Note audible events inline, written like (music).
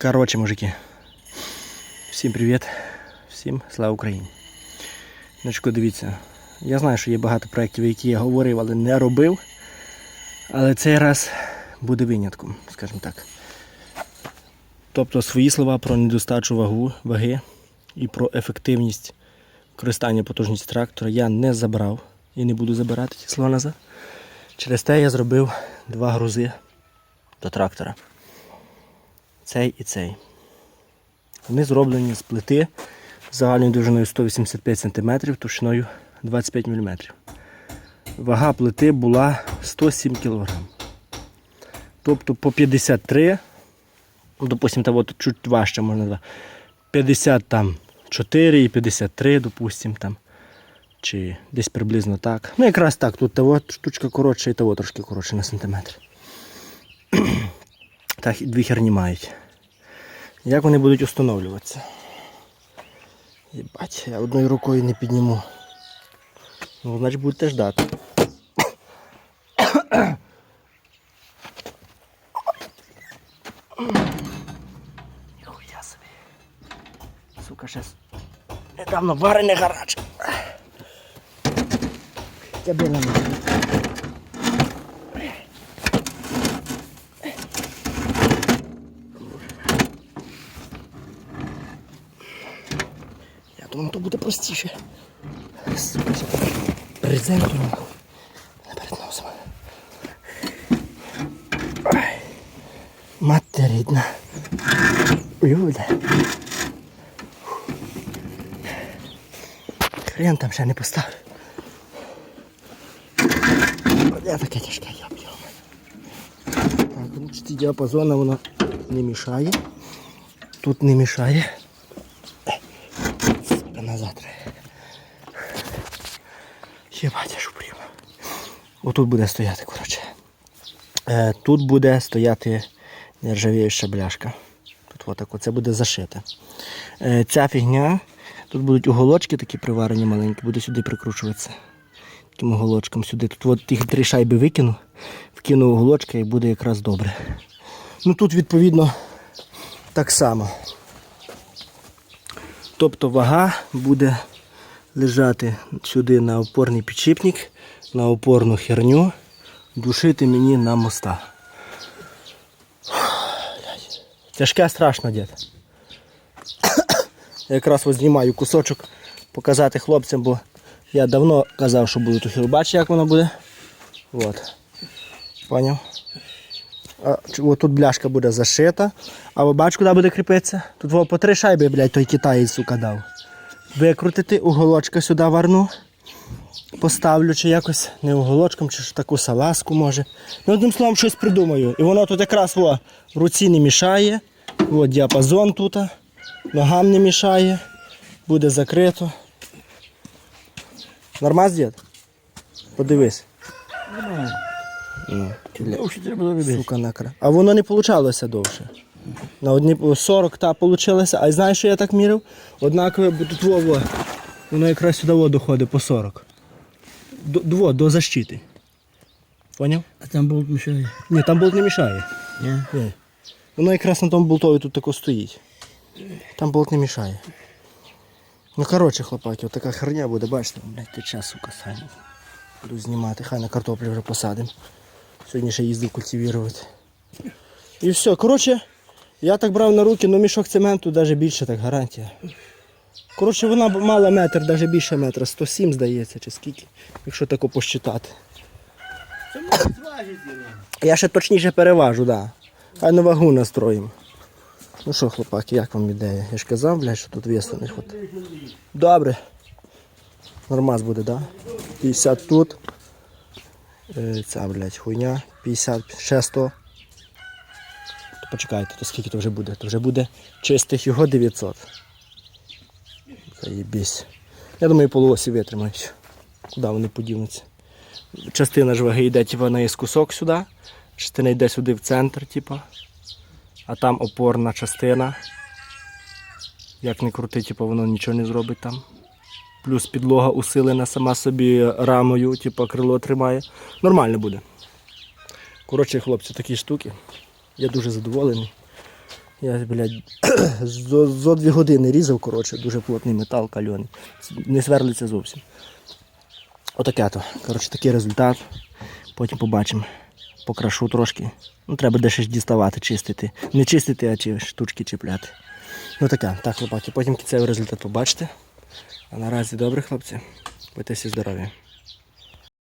Коротше, мужики. Всім привіт. Всім слава Україні. Значко, дивіться. Я знаю, що є багато проєктів, які я говорив, але не робив. Але цей раз буде винятком, скажімо так. Тобто свої слова про недостачу вагу, ваги і про ефективність використання потужності трактора я не забрав і не буду забирати ті слова назад. Через те я зробив два грузи до трактора. Цей і цей. Вони зроблені з плити загальною довжиною 185 см, товщиною 25 мм. Вага плити була 107 кг. Тобто по 53, ну, допустимо, та от чуть важче можна назвати. 54 і 53, допустимо, там. Чи десь приблизно так. Ну, якраз так. Тут того штучка коротша і того трошки коротше на сантиметр. Так, і херні мають. Як вони будуть встановлюватися? Єбать, я одною рукою не підніму. Ну, значить будете ждати. Ніхуя собі. Сука, щас недавно варене гаряче. Тебе на Я то буде простіше. Сука, ще Презенту нахуй. Не перед носом. Мати рідна. Люда. Хрен там ще не поставив. Я таке тяжке я б'ю. Так, ну, ці діапазони воно не мішає. Тут не мішає. Сука, назад треба. Єбать, я шупрів. Отут буде стояти, коротше. Е, тут буде стояти нержавіюча бляшка. Тут отак, оце буде зашите. Е, ця фігня, тут будуть уголочки такі приварені маленькі, буде сюди прикручуватися. Таким уголочком сюди. Тут от тих три шайби викину, вкину уголочки і буде якраз добре. Ну тут відповідно так само. Тобто вага буде лежати сюди на опорний підшипник, на опорну херню, душити мені на моста. Тяжке страшно, дід. (coughs) Якраз ось знімаю кусочок показати хлопцям, бо я давно казав, що буду ту. Бачиш, як воно буде? От. Поняв? Тут бляшка буде зашита. А ви бач, куди буде кріпитися? Тут во, по три шайби, блядь, той китаєць, сука, дав. Викрутити, уголочка сюди варну. Поставлю чи якось не уголочком, чи ж таку салазку може. Ну, одним словом, щось придумаю. І воно тут якраз во, в руці не мішає. От діапазон тут. Ногам не мішає. Буде закрито. Нормаз, дід? Подивись. Ну, Довше треба робити. Сука накра. А воно не получалося довше. На одні 40 та получилося. А знаєш, що я так мірив? Однакове, бо тут вово, воно якраз сюди во доходить по 40. До, до, до защити. Поняв? А там болт мішає. Ні, там болт не мішає. Ні? Ні. Воно якраз на тому болтові тут тако стоїть. Там болт не мішає. Ну коротше, хлопаки, от така херня буде, бачите, блядь, тече, сука, самі. Буду знімати, хай на картоплі вже посадимо. Сьогодні ще їздив культивувати. І все, коротше, я так брав на руки, ну мішок цементу навіть більше, так гарантія. Коротше, вона мала метр, навіть більше метра, 107 здається, чи скільки, якщо тако посчитати. Я ще точніше переважу, так. Да. Хай на вагу настроїмо. Ну що, хлопаки, як вам ідея? Я ж казав, блядь, що тут весу не хватає. Добре. Нормаз буде, так? Да? 50 тут. Е, Ця, блядь, хуйня. 50, ще 100. То почекайте, то скільки то вже буде? То вже буде чистих його 900. Заєбісь. Я думаю, полуосі витримають. Куди вони подінуться? Частина ж ваги йде типу, на кусок сюди, частина йде сюди в центр, типу, а там опорна частина. Як не крути, типу, воно нічого не зробить там. Плюс підлога усилена сама собі рамою, типу, крило тримає. Нормально буде. Коротше, хлопці, такі штуки. Я дуже задоволений. Я, блядь, (clears throat) зо, зо дві години різав, коротше, дуже плотний метал кальоний. Не сверлиться зовсім. Отаке то. Коротше, такий результат. Потім побачимо. Покрашу трошки. Ну, треба де ще ж діставати, чистити. Не чистити, а чи штучки чіпляти. Ну таке, так, хлопаки. Потім кінцевий результат побачите. А наразі добре, хлопці. Будьте всі здорові.